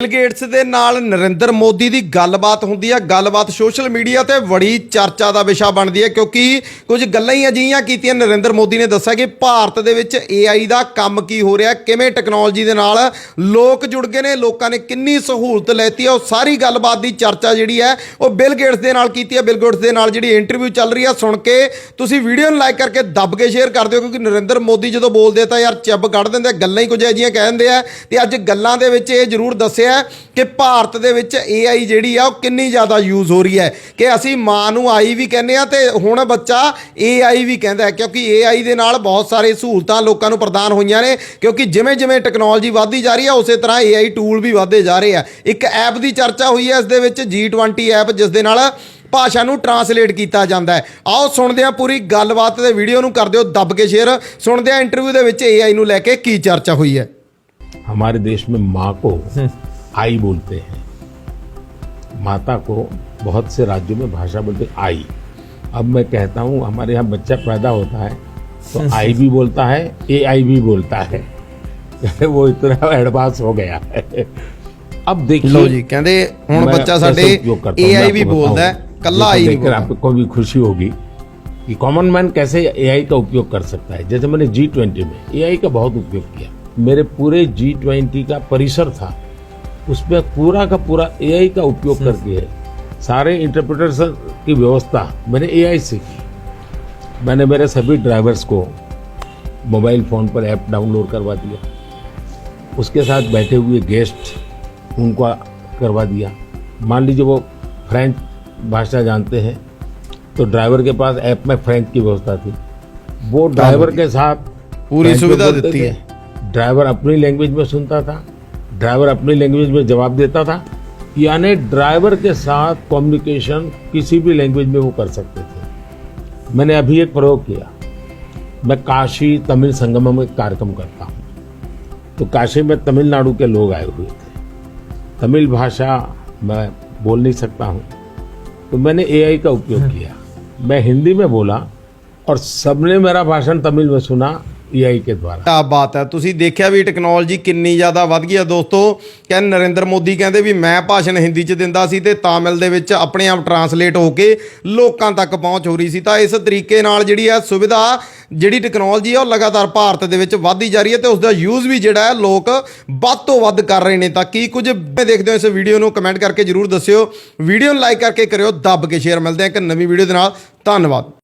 Bill Gates ਦੇ ਨਾਲ ਨਰਿੰਦਰ ਮੋਦੀ ਦੀ ਗੱਲਬਾਤ ਹੁੰਦੀ ਹੈ ਗੱਲਬਾਤ ਸੋਸ਼ਲ ਮੀਡੀਆ ਤੇ ਬੜੀ ਚਰਚਾ ਦਾ ਵਿਸ਼ਾ ਬਣਦੀ ਹੈ ਕਿਉਂਕਿ ਕੁਝ ਗੱਲਾਂ ਹੀ ਅਜਿਹੀਆਂ ਕੀਤੀਆਂ। ਨਰਿੰਦਰ ਮੋਦੀ ਨੇ ਦੱਸਿਆ ਕਿ ਭਾਰਤ ਦੇ ਵਿੱਚ AI ਦਾ ਕੰਮ ਕੀ ਹੋ ਰਿਹਾ, ਕਿਵੇਂ ਟੈਕਨੋਲੋਜੀ ਦੇ ਨਾਲ ਲੋਕ ਜੁੜ ਗਏ ਨੇ, ਲੋਕਾਂ ਨੇ ਕਿੰਨੀ ਸਹੂਲਤ ਲੈਤੀ ਹੈ ਉਹ ਸਾਰੀ ਗੱਲਬਾਤ ਦੀ ਚਰਚਾ ਜਿਹੜੀ ਹੈ ਉਹ ਬਿਲ ਗੇਟਸ ਦੇ ਨਾਲ ਕੀਤੀ ਹੈ ਬਿਲ ਗੇਟਸ ਦੇ ਨਾਲ ਜਿਹੜੀ ਇੰਟਰਵਿਊ ਚੱਲ ਰਹੀ ਹੈ ਸੁਣ ਕੇ ਤੁਸੀਂ ਵੀਡੀਓ ਨੂੰ ਲਾਈਕ ਕਰਕੇ ਦੱਬ ਕੇ ਸ਼ੇਅਰ ਕਰ ਦਿਓ, ਕਿਉਂਕਿ ਨਰਿੰਦਰ ਮੋਦੀ ਜਦੋਂ ਬੋਲਦੇ ਤਾਂ ਯਾਰ ਚੱਬ ਕੱਢ ਦਿੰਦੇ ਗੱਲਾਂ ਹੀ ਕੁਝ ਅਜਿਹੀਆਂ ਕਹਿ ਦਿੰਦੇ ਆ। ਤੇ ਅੱਜ ਗੱਲਾਂ ਦੇ ਵਿੱਚ ਇਹ ਜ਼ਰੂਰ ਦੱਸਿਆ ਕਿ ਭਾਰਤ ਦੇ ਵਿੱਚ AI ਜਿਹੜੀ ਆ ਉਹ ਕਿੰਨੀ ਜ਼ਿਆਦਾ ਯੂਜ਼ ਹੋ ਰਹੀ ਹੈ ਕਿ ਅਸੀਂ ਮਾਂ ਨੂੰ ਆਈ ਵੀ ਕਹਿੰਦੇ ਆ ਤੇ ਹੁਣ ਬੱਚਾ AI ਵੀ ਕਹਿੰਦਾ ਹੈ ਕਿਉਂਕਿ AI ਦੇ ਨਾਲ ਬਹੁਤ ਸਾਰੇ ਸਹੂਲਤਾਂ ਲੋਕਾਂ ਨੂੰ ਪ੍ਰਦਾਨ ਹੋਈਆਂ ਨੇ ਕਿਉਂਕਿ ਜਿਵੇਂ ਜਿਵੇਂ ਟੈਕਨੋਲੋਜੀ ਵਧਦੀ ਜਾ ਰਹੀ ਹੈ ਉਸੇ ਤਰ੍ਹਾਂ AI ਟੂਲ ਵੀ ਵਧਦੇ ਜਾ ਰਹੇ ਆ ਇੱਕ ਐਪ ਦੀ ਚਰਚਾ ਹੋਈ ਹੈ ਇਸ ਦੇ ਵਿੱਚ G20 ਐਪ ਜਿਸ ਦੇ ਨਾਲ ਭਾਸ਼ਾ ਨੂੰ ਟਰਾਂਸਲੇਟ ਕੀਤਾ ਜਾਂਦਾ ਹੈ ਆਓ ਸੁਣਦੇ ਹਾਂ ਪੂਰੀ ਗੱਲਬਾਤ ਤੇ ਵੀਡੀਓ ਨੂੰ ਕਰ ਦਿਓ ਦੱਬ ਕੇ ਸ਼ੇਅਰ ਸੁਣਦੇ ਹਾਂ ਇੰਟਰਵਿਊ ਦੇ ਵਿੱਚ AI ਨੂੰ ਲੈ ਕੇ ਕੀ ਚਰਚਾ ਹੋਈ ਹੈ हमारे देश में माँ को आई बोलते हैं माता को बहुत से राज्यों में भाषा बोलते हैं आई अब मैं कहता हूँ हमारे यहाँ बच्चा पैदा होता है तो आई भी बोलता है ए आई भी बोलता है वो इतना एडवांस हो गया है अब देखिए ਲੋ ਜੀ ਕਹਿੰਦੇ ਹੁਣ मैं ਬੱਚਾ कैसे ਸਾਡੇ उपयोग करता हूं, मैं AI ਵੀ आपको ਬੋਲਦਾ ਹੈ बताऊं। ਕੱਲਾ देखो, आई नहीं देखकर बोलता आपको भी खुशी होगी कि कॉमन मैन कैसे एआई का उपयोग कर सकता है जैसे मैंने जी ट्वेंटी में एआई का बहुत उपयोग किया मेरे पूरे जी ट्वेंटी का परिसर था उसमें पूरा का पूरा एआई का उपयोग करके है। सारे इंटरप्रिटेशन की व्यवस्था मैंने एआई से की। मैंने मेरे सभी ड्राइवर्स को मोबाइल फ़ोन पर ऐप डाउनलोड करवा दिया। उसके साथ बैठे हुए गेस्ट उनको करवा दिया। मान लीजिए वो फ्रेंच भाषा जानते हैं तो ड्राइवर के पास ऐप में फ्रेंच की व्यवस्था थी। वो ड्राइवर के साथ पूरी सुविधा देती है। ड्राइवर अपनी लैंग्वेज में सुनता था। ड्राइवर अपनी लैंग्वेज में जवाब देता था यानी ड्राइवर के साथ कम्युनिकेशन किसी भी लैंग्वेज में वो कर सकते थे। मैंने अभी एक प्रयोग किया। मैं काशी तमिल संगम में एक कार्यक्रम करता हूँ। तो काशी में तमिलनाडु के लोग आए हुए थे। तमिल भाषा मैं बोल नहीं सकता हूँ। तो मैंने एआई का उपयोग किया। मैं हिंदी में बोला और सबने मेरा भाषण तमिल में सुना। एआई के द्वारा ਆ ਬਾਤ ਹੈ ਤੁਸੀਂ ਦੇਖਿਆ ਵੀ ਟੈਕਨੋਲੋਜੀ ਕਿੰਨੀ ਜ਼ਿਆਦਾ ਵੱਧ ਗਈ ਹੈ ਦੋਸਤੋ ਕਹਿੰਦੇ ਨਰਿੰਦਰ ਮੋਦੀ ਕਹਿੰਦੇ ਵੀ ਮੈਂ ਭਾਸ਼ਣ ਹਿੰਦੀ 'ਚ ਦਿੰਦਾ ਸੀ ਤੇ ਤਾਮਿਲ ਦੇ ਵਿੱਚ ਆਪਣੇ ਆਪ ਟਰਾਂਸਲੇਟ ਹੋ ਕੇ ਲੋਕਾਂ ਤੱਕ ਪਹੁੰਚ ਹੋ ਰਹੀ ਸੀ ਤਾਂ ਇਸ ਤਰੀਕੇ ਨਾਲ ਜਿਹੜੀ ਹੈ ਸੁਵਿਧਾ ਜਿਹੜੀ ਟੈਕਨੋਲੋਜੀ ਹੈ ਉਹ ਲਗਾਤਾਰ ਭਾਰਤ ਦੇ ਵਿੱਚ ਵੱਧਦੀ ਜਾ ਰਹੀ ਹੈ ਤੇ ਉਸ ਦਾ ਯੂਜ਼ ਵੀ ਜਿਹੜਾ ਹੈ ਲੋਕ ਵੱਧ ਤੋਂ ਵੱਧ ਕਰ ਰਹੇ ਨੇ ਤਾਂ ਕੀ ਕੁਝ ਦੇਖਦੇ ਹੋ ਇਸ ਵੀਡੀਓ ਨੂੰ ਕਮੈਂਟ ਕਰਕੇ ਜਰੂਰ ਦੱਸਿਓ ਵੀਡੀਓ ਨੂੰ ਲਾਈਕ ਕਰਕੇ ਕਰਿਓ ਦੱਬ ਕੇ ਸ਼ੇਅਰ ਮਿਲਦੇ ਆ ਇੱਕ ਨਵੀਂ ਵੀਡੀਓ ਦੇ ਨਾਲ ਧੰਨਵਾਦ